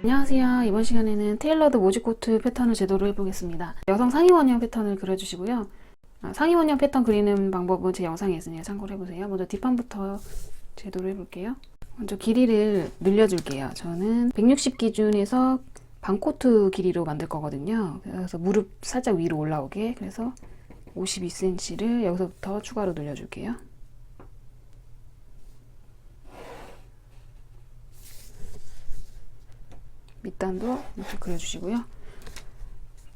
안녕하세요. 이번 시간에는 테일러드 모지코트 패턴을 제도로 해보겠습니다. 여성 상의 원형 패턴을 그려주시고요. 아, 상의 원형 패턴 그리는 방법은 제 영상에 있으니까 참고를 해보세요. 먼저 뒷판부터 제도로 해볼게요. 먼저 길이를 늘려줄게요. 저는 160 기준에서 반코트 길이로 만들 거거든요. 그래서 무릎 살짝 위로 올라오게 그래서 52cm를 여기서부터 추가로 늘려줄게요. 밑단도 이렇게 그려주시고요.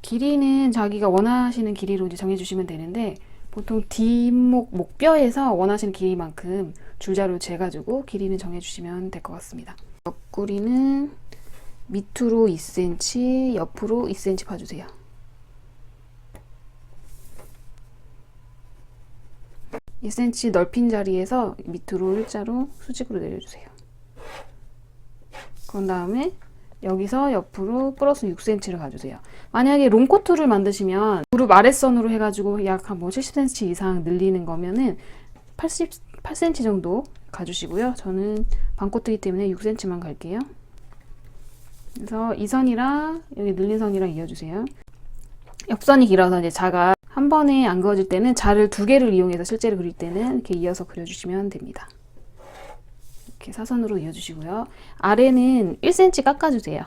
길이는 자기가 원하시는 길이로 이제 정해주시면 되는데 보통 뒷목 목뼈에서 원하시는 길이만큼 줄자로 재가지고 길이는 정해주시면 될 것 같습니다. 옆구리는 밑으로 2cm, 옆으로 2cm 파주세요. (2 cm) 넓힌 자리에서 밑으로 일자로 수직으로 내려주세요. 그런 다음에 여기서 옆으로 플러스 6cm를 가주세요. 만약에 롱코트를 만드시면 무릎 아랫선으로 해가지고 약 한 뭐 70cm 이상 늘리는 거면은 88cm 정도 가주시고요. 저는 반코트이기 때문에 6cm만 갈게요. 그래서 이 선이랑 여기 늘린 선이랑 이어주세요. 옆선이 길어서 이제 자가 한 번에 안 그어질 때는 자를 두 개를 이용해서 실제로 그릴 때는 이렇게 이어서 그려주시면 됩니다. 이렇게 사선으로 이어주시고요. 아래는 1cm 깎아주세요.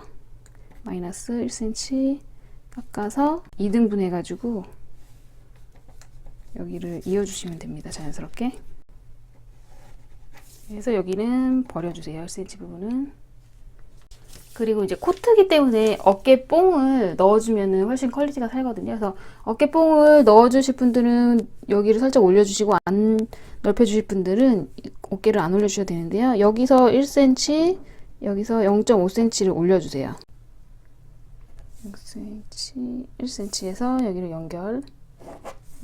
마이너스 1cm 깎아서 2등분 해가지고 여기를 이어주시면 됩니다. 자연스럽게. 그래서 여기는 버려주세요. 1cm 부분은. 그리고 이제 코트기 때문에 어깨 뽕을 넣어주면 훨씬 퀄리티가 살거든요. 그래서 어깨 뽕을 넣어주실 분들은 여기를 살짝 올려주시고 안 넓혀주실 분들은 어깨를 안 올려주셔도 되는데요. 여기서 1cm, 여기서 0.5cm를 올려주세요. 6cm, 1cm에서 여기를 연결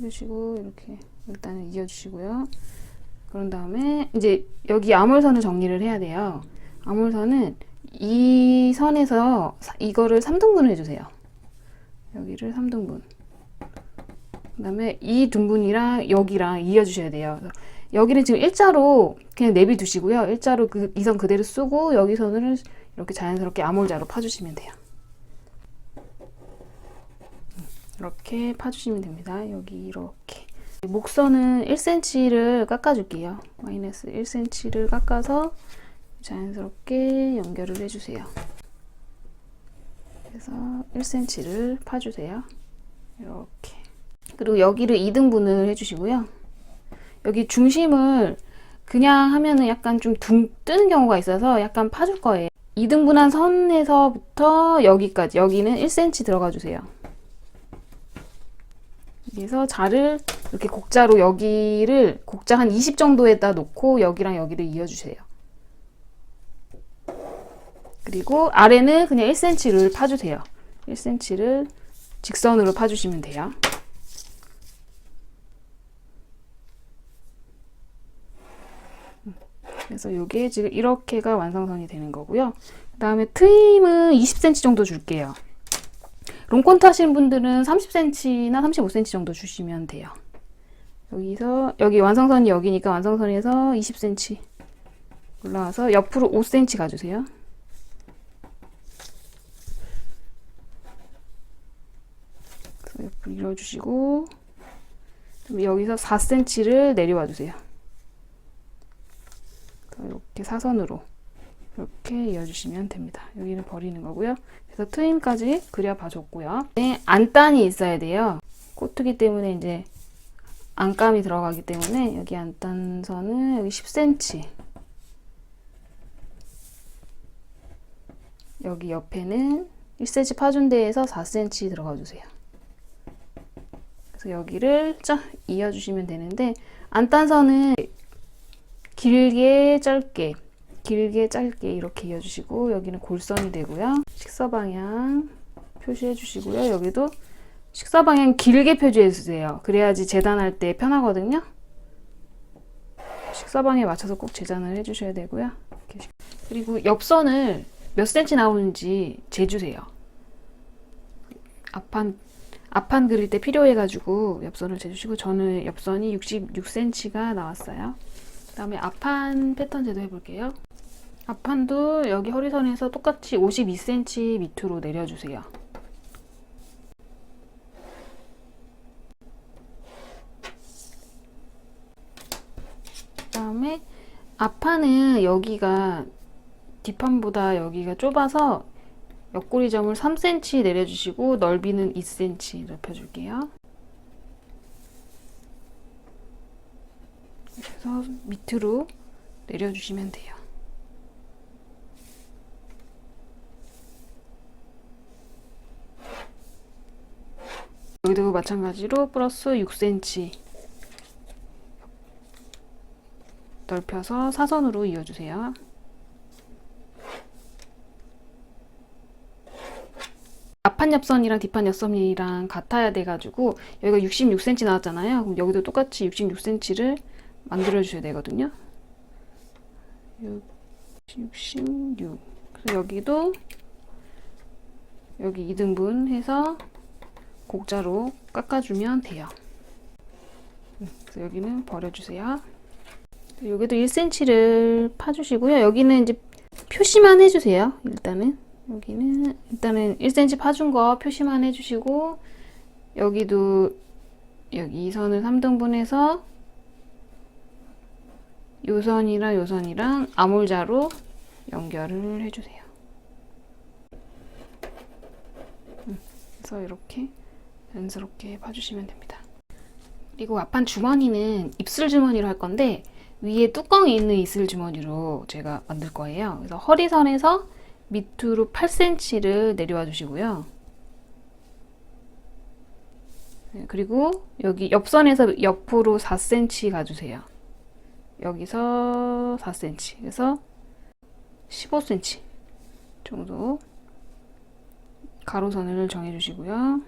해주시고 이렇게 일단은 이어주시고요. 그런 다음에 이제 여기 암홀선을 정리를 해야 돼요. 암홀선은 이 선에서 이거를 3등분을 해주세요. 여기를 3등분. 그 다음에 이 등분이랑 여기랑 이어주셔야 돼요. 여기는 지금 일자로 그냥 내비 두시고요. 일자로 그 이선 그대로 쓰고 여기 선을 이렇게 자연스럽게 암홀자로 파주시면 돼요. 이렇게 파주시면 됩니다. 여기 이렇게. 목선은 1cm를 깎아줄게요. 마이너스 1cm를 깎아서 자연스럽게 연결을 해주세요. 그래서 1cm를 파주세요. 이렇게. 그리고 여기를 2등분을 해주시고요. 여기 중심을 그냥 하면은 약간 좀 둥 뜨는 경우가 있어서 약간 파줄 거예요. 2등분한 선에서부터 여기까지, 여기는 1cm 들어가 주세요. 여기서 자를 이렇게 곡자로 여기를 곡자 한 20 정도에다 놓고 여기랑 여기를 이어주세요. 그리고 아래는 그냥 1cm를 파주세요. 1cm를 직선으로 파주시면 돼요. 그래서 이게 지금 이렇게가 완성선이 되는 거고요. 그 다음에 트임은 20cm 정도 줄게요. 롱콘트 하시는 분들은 30cm나 35cm 정도 주시면 돼요. 여기서 여기 완성선이 여기니까 완성선에서 20cm 올라와서 옆으로 5cm 가주세요. 그래서 옆으로 밀어주시고 여기서 4cm를 내려와 주세요. 이렇게 사선으로 이렇게 이어주시면 됩니다. 여기는 버리는 거고요. 그래서 트임까지 그려봐줬고요. 네, 안단이 있어야 돼요. 코트기 때문에 이제 안감이 들어가기 때문에 여기 안단선은 여기 10cm 여기 옆에는 1cm 파준 데에서 4cm 들어가 주세요. 그래서 여기를 쫙 이어주시면 되는데 안단선은 길게 짧게 길게 짧게 이렇게 이어주시고 여기는 골선이 되고요. 식사 방향 표시해 주시고요. 여기도 식사 방향 길게 표시해 주세요. 그래야지 재단할 때 편하거든요. 식사 방향에 맞춰서 꼭 재단을 해 주셔야 되고요. 그리고 옆선을 몇 cm 나오는지 재주세요. 앞판 앞판 그릴 때 필요해가지고 옆선을 재주시고 저는 옆선이 66cm가 나왔어요. 그 다음에 앞판 패턴 제도 해볼게요. 앞판도 여기 허리선에서 똑같이 52cm 밑으로 내려주세요. 그 다음에 앞판은 여기가 뒷판보다 여기가 좁아서 옆구리 점을 3cm 내려주시고 넓이는 2cm 넓혀줄게요. 그래서 밑으로 내려주시면 돼요. 여기도 마찬가지로 플러스 6cm 넓혀서 사선으로 이어주세요. 앞판 옆선이랑 뒷판 옆선이랑 같아야 돼가지고 여기가 66cm 나왔잖아요. 그럼 여기도 똑같이 66cm를 만들어 주셔야 되거든요. 66. 그래서 여기도 여기 2등분 해서 곡자로 깎아주면 돼요. 음, 그래서 여기는 버려주세요. 여기도 1cm를 파주시고요. 여기는 이제 표시만 해주세요. 일단은 여기는 일단은 1cm 파준 거 표시만 해주시고 여기도 여기 이 선을 3등분해서 요 선이랑 요 선이랑 아몰자로 연결을 해주세요. 음, 그래서 이렇게 자연스럽게 봐주시면 됩니다. 그리고 앞판 주머니는 입술 주머니로 할 건데 위에 뚜껑이 있는 입술 주머니로 제가 만들 거예요. 그래서 허리선에서 밑으로 8cm를 내려와 주시고요. 네, 그리고 여기 옆선에서 옆으로 4cm 가주세요. 여기서 4cm. 그래서 15cm 정도 가로선을 정해주시고요.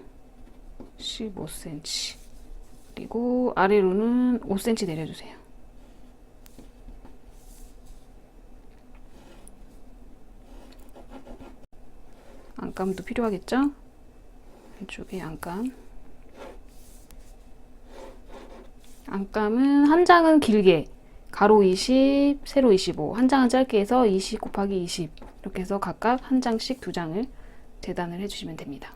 15cm. 그리고 아래로는 5cm 내려주세요. 안감도 필요하겠죠? 왼쪽에 안감. 안감은 한 장은 길게 가로 20, 세로 25, 한 장은 짧게 해서 20 곱하기 20 이렇게 해서 각각 한 장씩 두 장을 재단을 해주시면 됩니다.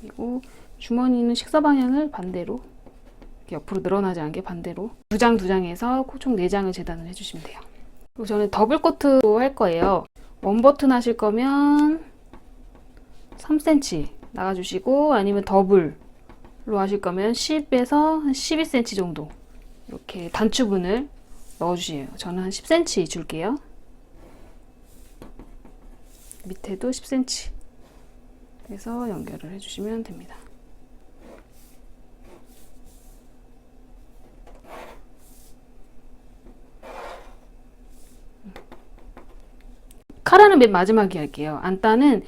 그리고 주머니는 식사 방향을 반대로 옆으로 늘어나지 않게 반대로 두 장 두 장에서 총 네 장을 재단을 해주시면 돼요. 그리고 저는 더블 코트로 할 거예요. 원 버튼 하실 거면 3cm 나가주시고 아니면 더블로 하실 거면 10에서 한 12cm 정도 이렇게 단추분을 넣어주세요. 저는 한 10cm 줄게요. 밑에도 10cm 해서 연결을 해주시면 됩니다. 카라는 맨 마지막에 할게요. 안따는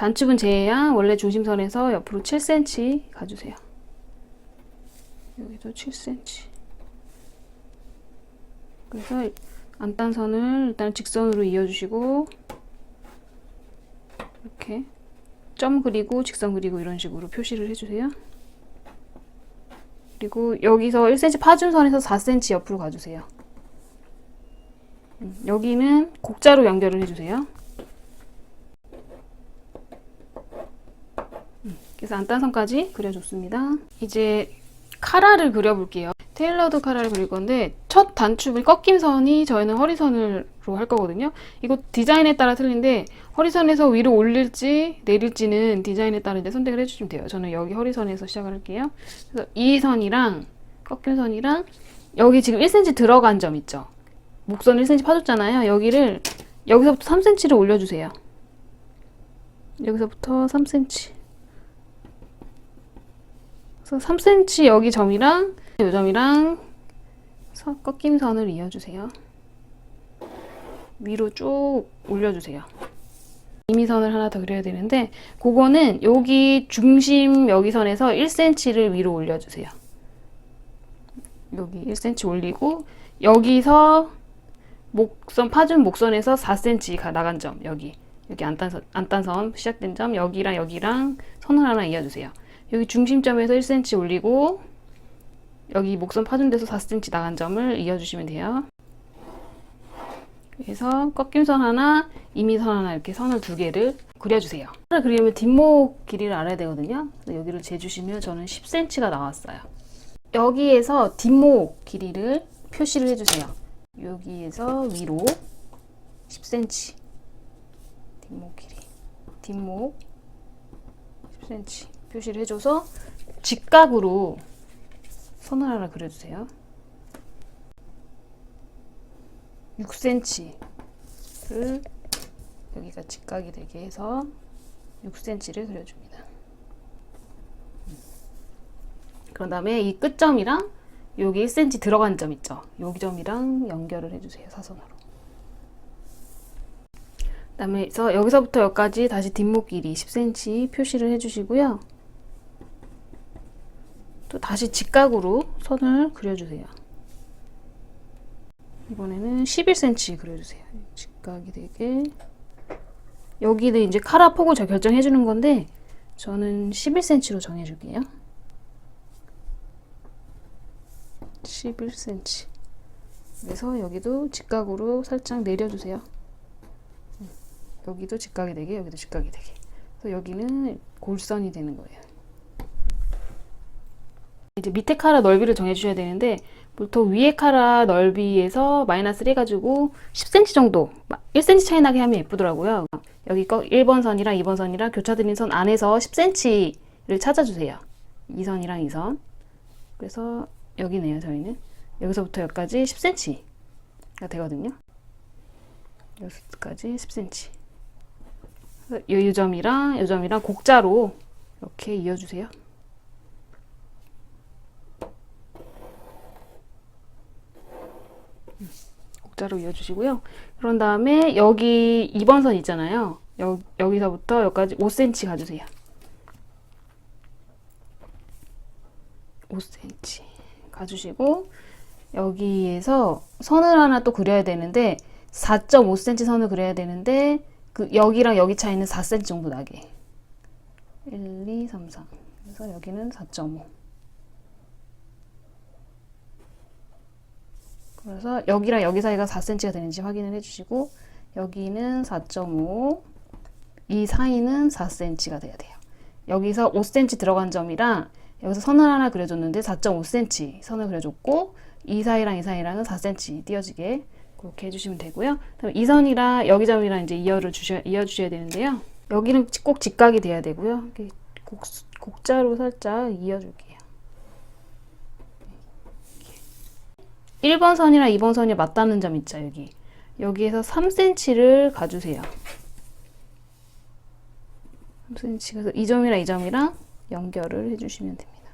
단축은 제외한 원래 중심선에서 옆으로 7cm 가주세요. 여기도 7cm. 그래서 안단선을 일단 직선으로 이어주시고 이렇게 점 그리고 직선 그리고 이런 식으로 표시를 해주세요. 그리고 여기서 1cm 파준 선에서 4cm 옆으로 가주세요. 음, 여기는 곡자로 연결을 해주세요. 음, 그래서 안단선까지 그려줬습니다. 이제 카라를 그려볼게요. 테일러드 카라를 그릴 건데 첫 단축을 꺾임선이 저희는 허리선으로 할 거거든요. 이거 디자인에 따라 틀린데 허리선에서 위로 올릴지 내릴지는 디자인에 따라 이제 선택을 해주시면 돼요. 저는 여기 허리선에서 시작을 할게요. 그래서 이 선이랑 꺾임선이랑 여기 지금 1cm 들어간 점 있죠. 목선 1cm 파줬잖아요. 여기를 여기서부터 3cm를 올려주세요. 여기서부터 3cm. 그래서 3cm 여기 점이랑 이 점이랑 서- 꺾임 선을 이어주세요. 위로 쭉 올려주세요. 이미선을 하나 더 그려야 되는데 그거는 여기 중심 여기 선에서 1cm를 위로 올려주세요. 여기 1cm 올리고 여기서 목선 파준 목선에서 4cm 나간 점 여기 여기 안단선 안단선 시작된 점 여기랑 여기랑 선을 하나 이어주세요. 여기 중심점에서 1cm 올리고 여기 목선 파준 데서 4cm 나간 점을 이어주시면 돼요. 그래서 꺾임선 하나, 임의선 하나 이렇게 선을 두 개를 그려주세요. 선을 그리려면 뒷목 길이를 알아야 되거든요. 여기를 재주시면 저는 10cm가 나왔어요. 여기에서 뒷목 길이를 표시를 해주세요. 여기에서 위로 10cm 뒷목 길이 뒷목 10cm 표시를 해줘서 직각으로 선을 하나 그려주세요. 6cm를 여기가 직각이 되게 해서 6cm를 그려줍니다. 그런 다음에 이 끝점이랑 여기 1cm 들어간 점 있죠? 여기 점이랑 연결을 해주세요. 사선으로. 그다음에 여기서부터 여기까지 다시 뒷목 길이 10cm 표시를 해주시고요. 또 다시 직각으로 선을 그려주세요. 이번에는 11cm 그려주세요. 직각이 되게 여기는 이제 카라 폭을 저 결정해 주는 건데 저는 11cm로 정해 줄게요. 11cm. 그래서 여기도 직각으로 살짝 내려주세요. 음, 여기도 직각이 되게, 여기도 직각이 되게. 그래서 여기는 골선이 되는 거예요. 이제 밑에 카라 넓이를 정해주셔야 되는데 보통 위에 카라 넓이에서 마이너스를 해가지고 10cm 정도, 1cm 차이 나게 하면 예쁘더라고요. 여기 거 1번 선이랑 2번 선이랑 교차드린 선 안에서 10cm를 찾아주세요. 이 선이랑 이 선. 그래서 여기네요, 저희는. 여기서부터 여기까지 10cm가 되거든요. 여기까지 10cm. 이 점이랑 이 점이랑 곡자로 이렇게 이어주세요. 곡자로 이어주시고요. 그런 다음에 여기 2번 선 있잖아요. 여, 여기서부터 여기까지 5cm 가주세요. 5cm 가주시고 여기에서 선을 하나 또 그려야 되는데 4.5cm 선을 그려야 되는데 그 여기랑 여기 차이는 4cm 정도 나게 1, 2, 3, 4 그래서 여기는 4.5 그래서 여기랑 여기 사이가 4cm가 되는지 확인을 해주시고 여기는 4.5, 이 사이는 4cm가 돼야 돼요. 여기서 5cm 들어간 점이랑 여기서 선을 하나 그려줬는데 4.5cm 선을 그려줬고 이 사이랑 이 사이랑은 4cm 띄어지게 그렇게 해주시면 되고요. 그다음에 이 선이랑 여기 점이랑 이제 이어를 주셔 이어 주셔야 되는데요. 여기는 꼭 직각이 돼야 되고요. 곡, 곡자로 살짝 이어줄게요. 1번 선이랑 2번 선이 맞닿는 점 있죠, 여기. 여기에서 3cm를 가주세요. 3cm. 그래서 이 점이랑 이 점이랑 연결을 해주시면 됩니다.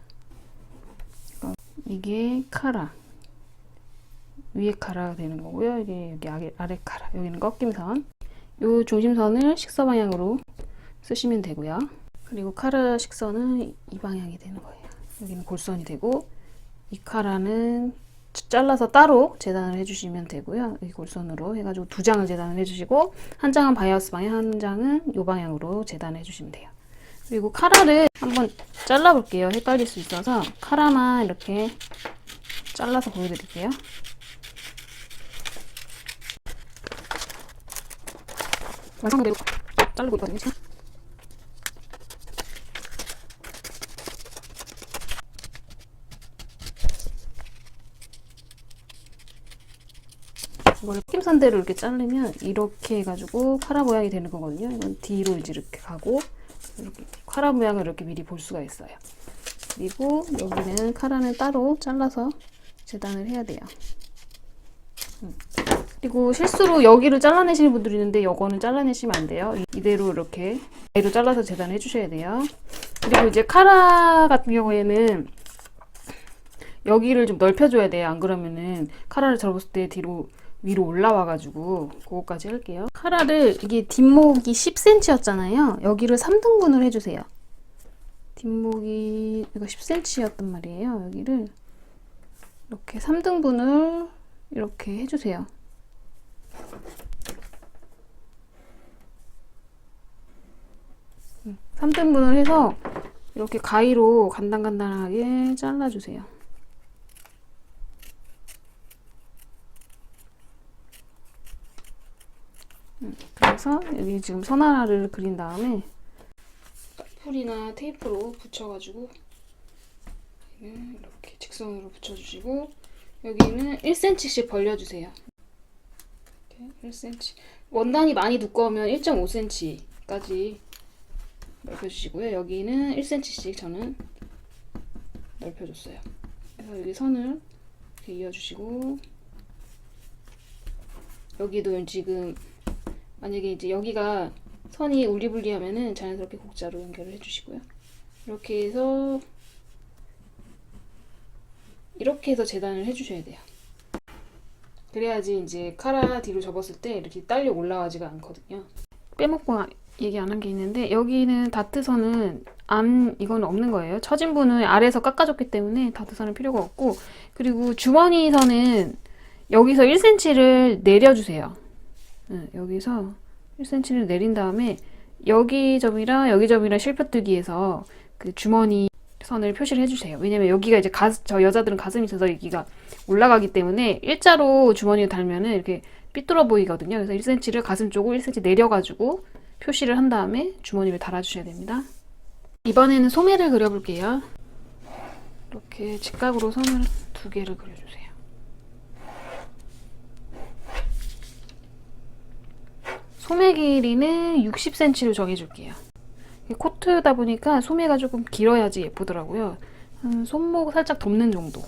어, 이게 카라. 위에 카라가 되는 거고요. 이게 여기 아래, 아래 카라. 여기는 꺾임선. 요 중심선을 식서 방향으로 쓰시면 되고요. 그리고 카라 식선은 이 방향이 되는 거예요. 여기는 골선이 되고 이 카라는 잘라서 따로 재단을 해주시면 되고요. 이 골선으로 해가지고 두 장을 재단을 해주시고 한 장은 바이어스 방향, 한 장은 이 방향으로 재단을 해주시면 돼요. 그리고 카라를 한번 잘라볼게요. 헷갈릴 수 있어서 카라만 이렇게 잘라서 보여드릴게요. 완성대로 자르고 있거든요. 낌선대로 이렇게 자르면 이렇게 해가지고 카라 모양이 되는 거거든요. 이건 뒤로 이제 이렇게 가고 이렇게 카라 모양을 이렇게 미리 볼 수가 있어요. 그리고 여기는 카라는 따로 잘라서 재단을 해야 돼요. 음. 그리고 실수로 여기를 잘라내시는 분들이 있는데 이거는 잘라내시면 안 돼요. 이대로 이렇게 이대로 잘라서 재단해 주셔야 돼요. 그리고 이제 카라 같은 경우에는 여기를 좀 넓혀줘야 돼요. 안 그러면은 카라를 접었을 때 뒤로 위로 올라와가지고 그거까지 할게요. 카라를 이게 뒷목이 10cm였잖아요. 여기를 3등분을 해주세요. 뒷목이 이거 10cm였단 말이에요. 여기를 이렇게 3등분을 이렇게 해주세요. 음, 3등분을 해서 이렇게 가위로 간단간단하게 잘라주세요. 그래서 여기 지금 선하를 그린 다음에 풀이나 테이프로 붙여가지고 이렇게 직선으로 붙여주시고 여기는 1cm씩 벌려주세요. 이렇게 1cm. 원단이 많이 두꺼우면 1.5cm까지 넓혀주시고요. 여기는 1cm씩 저는 넓혀줬어요. 그래서 여기 선을 이렇게 이어주시고 여기도 지금 만약에 이제 여기가 선이 울리불리하면은 자연스럽게 곡자로 연결을 해주시고요. 이렇게 해서 이렇게 해서 재단을 해주셔야 돼요. 그래야지 이제 카라 뒤로 접었을 때 이렇게 딸려 올라가지가 않거든요. 빼먹고 얘기 안 한 게 있는데 여기는 다트선은 안 이건 없는 거예요. 처진 분은 아래에서 깎아줬기 때문에 다트선은 필요가 없고 그리고 주머니 선은 여기서 1cm를 내려주세요. 응, 여기서 1cm를 내린 다음에 여기 점이랑 여기 점이랑 실펴뜨기에서 그 주머니 선을 표시를 해주세요. 왜냐면 여기가 이제 가, 저 여자들은 가슴이 있어서 여기가 올라가기 때문에 일자로 주머니를 달면은 이렇게 삐뚤어 보이거든요. 그래서 1cm를 가슴 쪽으로 1cm 내려가지고 표시를 한 다음에 주머니를 달아주셔야 됩니다. 이번에는 소매를 그려볼게요. 이렇게 직각으로 선을 두 개를 그려주세요. 소매 길이는 60cm로 정해줄게요. 코트다 보니까 소매가 조금 길어야지 예쁘더라고요. 한 손목 살짝 덮는 정도가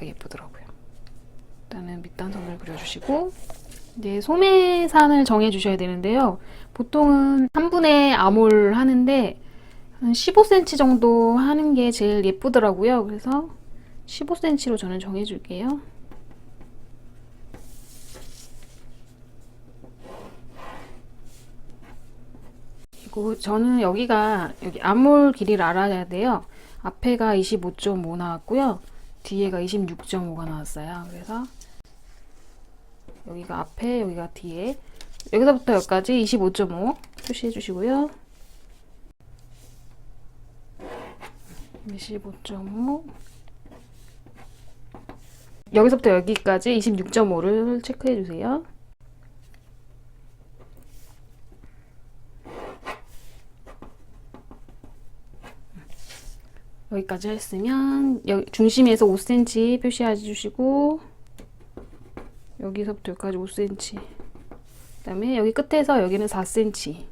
예쁘더라고요. 일단은 밑단선을 그려주시고 이제 소매산을 정해주셔야 되는데요. 보통은 3분의 암홀 하는데 한 15cm 정도 하는 게 제일 예쁘더라고요. 그래서 15cm로 저는 정해줄게요. 그리고 저는 여기가 여기 암홀 길이를 알아야 돼요. 앞에가 25.5 나왔고요. 뒤에가 26.5가 나왔어요. 그래서 여기가 앞에, 여기가 뒤에. 여기서부터 여기까지 25.5 표시해 주시고요. 25.5 여기서부터 여기까지 26.5를 체크해 주세요. 여기까지 했으면 여기 중심에서 5cm 표시해 주시고 여기서부터 여기까지 5cm 그 다음에 여기 끝에서 여기는 4cm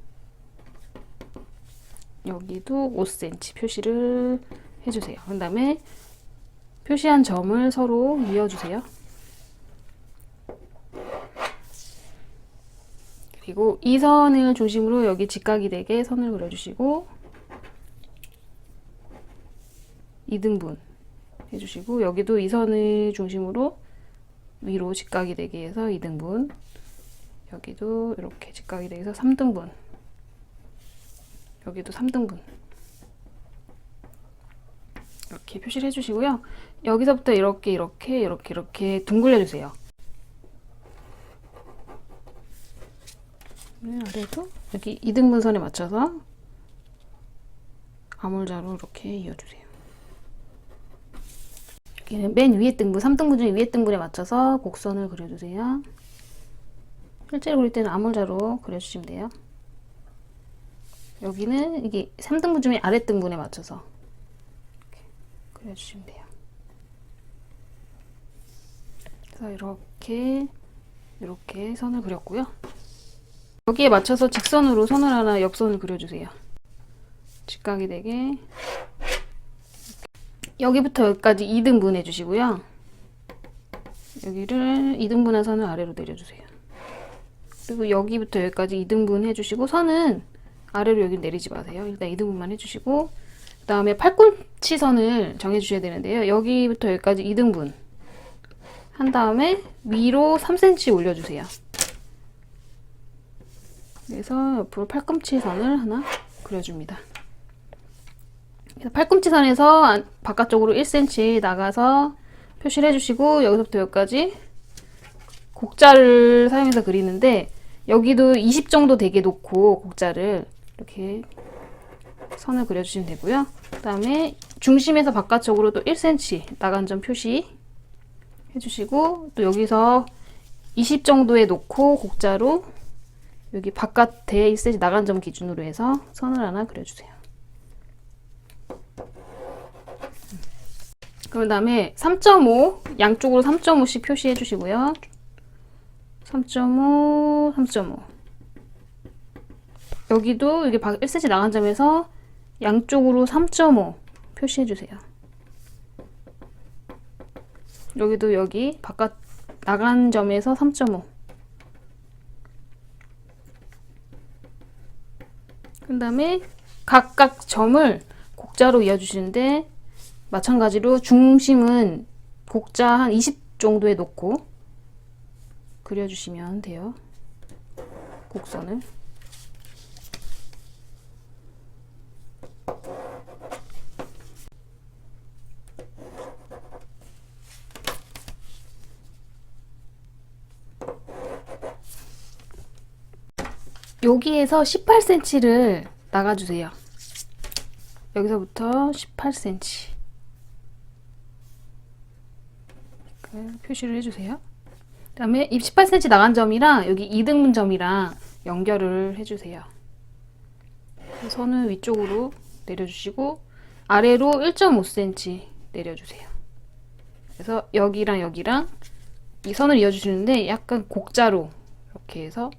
여기도 5cm 표시를 해주세요. 그 다음에 표시한 점을 서로 이어주세요. 그리고 이 선을 중심으로 여기 직각이 되게 선을 그려주시고 2등분 해주시고 여기도 이 선을 중심으로 위로 직각이 되게 해서 2등분 여기도 이렇게 직각이 되게 해서 3등분 여기도 3등분 이렇게 표시를 해주시고요. 여기서부터 이렇게 이렇게 이렇게 이렇게 둥글려 주세요. 네, 아래도 여기 2등분선에 맞춰서 아몰자로 이렇게 이어주세요 맨 위에 등분, 3등분 중에 위에 등분에 맞춰서 곡선을 그려주세요. 실제로 그릴 때는 아몰자로 그려주시면 돼요. 여기는 이게 3등분 중에 아래 등분에 맞춰서 그려주시면 돼요. 그래서 이렇게 이렇게 선을 그렸고요. 여기에 맞춰서 직선으로 선을 하나 옆선을 그려주세요. 직각이 되게 여기부터 여기까지 2등분 해주시고요. 여기를 2등분한 선을 아래로 내려주세요. 그리고 여기부터 여기까지 2등분 해주시고 선은 아래로 여기 내리지 마세요. 일단 2등분만 해주시고 그 다음에 팔꿈치 선을 정해주셔야 되는데요. 여기부터 여기까지 2등분 한 다음에 위로 3cm 올려주세요. 그래서 옆으로 팔꿈치 선을 하나 그려줍니다. 팔꿈치 선에서 안- 바깥쪽으로 1cm 나가서 표시를 해주시고 여기서부터 여기까지 곡자를 사용해서 그리는데 여기도 20 정도 되게 놓고 곡자를 이렇게 선을 그려주시면 되고요. 그 다음에 중심에서 바깥쪽으로 또 1cm 나간 점 표시 해주시고 또 여기서 20 정도에 놓고 곡자로 여기 바깥에 1cm 나간 점 기준으로 해서 선을 하나 그려주세요. 그런 다음에 3.5 양쪽으로 3.5씩 표시해 주시고요. 3.5, 3.5 여기도 여기 1cm 나간 점에서 양쪽으로 3.5 표시해 주세요. 여기도 여기 바깥 나간 점에서 3.5 그 다음에 각각 점을 곡자로 이어주시는데 마찬가지로 중심은 곡자 한 20 정도에 놓고 그려주시면 돼요. 곡선을. 여기에서 18cm를 나가주세요. 여기서부터 18cm. 이렇게 표시를 해주세요. 그 다음에 이 18cm 나간 점이랑 여기 이등분 점이랑 연결을 해주세요. 선을 위쪽으로 내려주시고 아래로 1.5cm 내려주세요. 그래서 여기랑 여기랑 이 선을 이어주시는데 약간 곡자로 이렇게 해서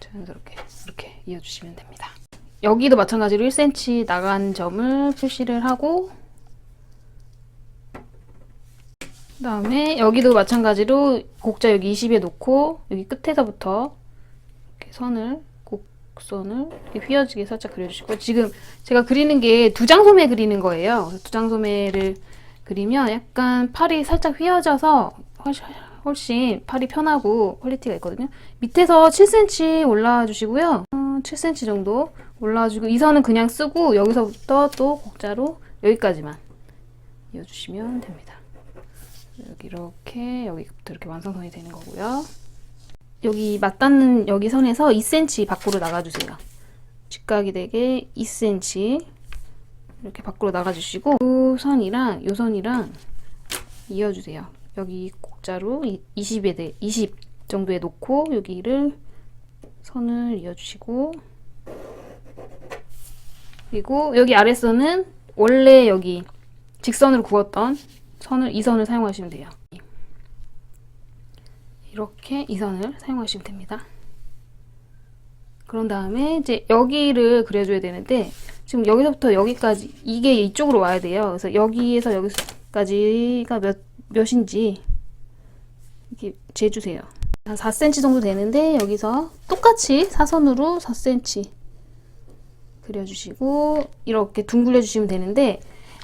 자연스럽게 이렇게 이어주시면 됩니다. 여기도 마찬가지로 1cm 나간 점을 표시를 하고 그 다음에 여기도 마찬가지로 곡자 여기 20에 놓고 여기 끝에서부터 이렇게 선을 곡선을 이렇게 휘어지게 살짝 그려주시고 지금 제가 그리는 게 두 장 소매 그리는 거예요. 두 장 소매를 그리면 약간 팔이 살짝 휘어져서 훨씬, 훨씬 팔이 편하고 퀄리티가 있거든요. 밑에서 7cm 올라와 주시고요. 어, 7cm 정도 올라와 주고 이 선은 그냥 쓰고 여기서부터 또 곡자로 여기까지만 이어주시면 됩니다. 여기 이렇게 여기부터 이렇게 완성선이 되는 거고요. 여기 맞닿는 여기 선에서 2cm 밖으로 나가주세요. 직각이 되게 2cm 이렇게 밖으로 나가주시고 이 선이랑 이 선이랑 이어주세요. 여기 곡자로 20에 대 20 정도에 놓고 여기를 선을 이어주시고 그리고 여기 아랫선은 원래 여기 직선으로 구웠던 선을 이 선을 사용하시면 돼요. 이렇게 이 선을 사용하시면 됩니다. 그런 다음에 이제 여기를 그려줘야 되는데 지금 여기서부터 여기까지 이게 이쪽으로 와야 돼요. 그래서 여기에서 여기까지가 몇 몇인지 이렇게 재주세요. 한 4cm 정도 되는데 여기서 똑같이 사선으로 4cm 그려주시고 이렇게 둥글려 주시면 되는데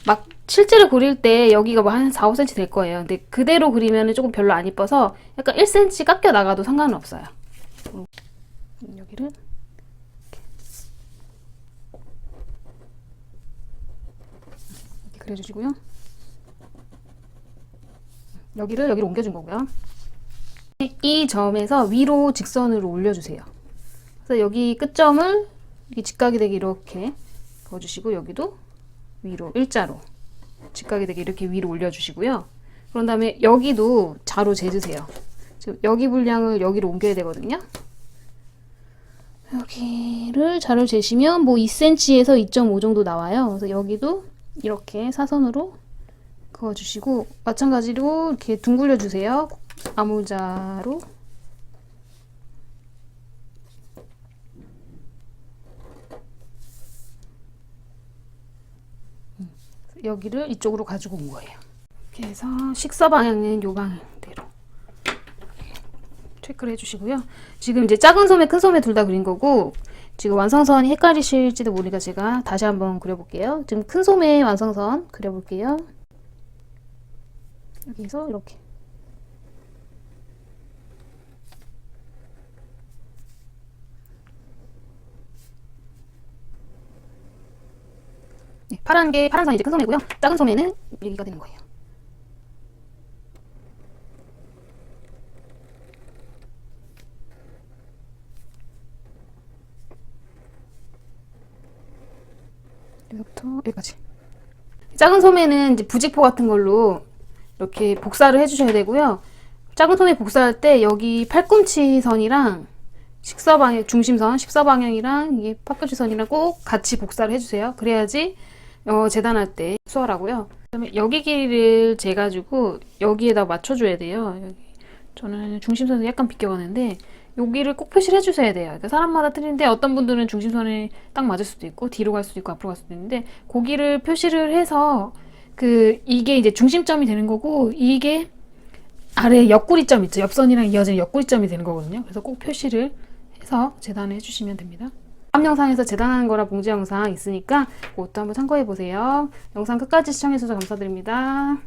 막 실제로 그릴 때 여기가 뭐 한 4, 5cm 될 거예요. 근데 그대로 그리면 조금 별로 안 이뻐서 약간 1cm 깎여 나가도 상관은 없어요. 여기를 이렇게 그려주시고요. 여기를 여기로 옮겨준 거고요. 이 점에서 위로 직선으로 올려주세요. 그래서 여기 끝점을 이렇게 직각이 되게 이렇게 그어주시고 여기도 위로 일자로 직각이 되게 이렇게 위로 올려주시고요. 그런 다음에 여기도 자로 재주세요. 여기 분량을 여기로 옮겨야 되거든요. 여기를 자를 재시면 뭐 2cm에서 2.5 정도 나와요. 그래서 여기도 이렇게 사선으로 그어주시고 마찬가지로 이렇게 둥글려 주세요. 아무자로 여기를 이쪽으로 가지고 온 거예요. 이렇게 해서 식사 방향은 요 방향대로 체크를 해주시고요. 지금 이제 작은 소매, 큰 소매 둘다 그린 거고 지금 완성선이 헷갈리실지도 모르니까 제가 다시 한번 그려볼게요. 지금 큰 소매 완성선 그려볼게요. 여기서 이렇게 파란 게 파란 선이 이제 큰 소매고요. 작은 소매는 여기가 되는 거예요. 여기부터 여기까지. 작은 소매는 이제 부직포 같은 걸로 이렇게 복사를 해주셔야 되고요. 작은 소매 복사할 때 여기 팔꿈치 선이랑 식사방향, 중심선, 식사방향이랑 이게 파크지선이랑 꼭 같이 복사를 해주세요. 그래야지 어, 재단할 때 수월하고요. 그다음에 여기 길이를 재가지고 여기에다 맞춰줘야 돼요. 여기. 저는 중심선을 약간 비껴가는데 여기를 꼭 표시를 해주셔야 돼요. 그러니까 사람마다 틀린데 어떤 분들은 중심선에 딱 맞을 수도 있고 뒤로 갈 수도 있고 앞으로 갈 수도 있는데 거기를 표시를 해서 그 이게 이제 중심점이 되는 거고 이게 아래 옆구리점 있죠. 옆선이랑 이어지는 옆구리점이 되는 거거든요. 그래서 꼭 표시를 해서 재단을 해주시면 됩니다. 다음 영상에서 재단하는 거라 봉지 영상 있으니까 그것도 한번 참고해 보세요. 영상 끝까지 시청해 주셔서 감사드립니다.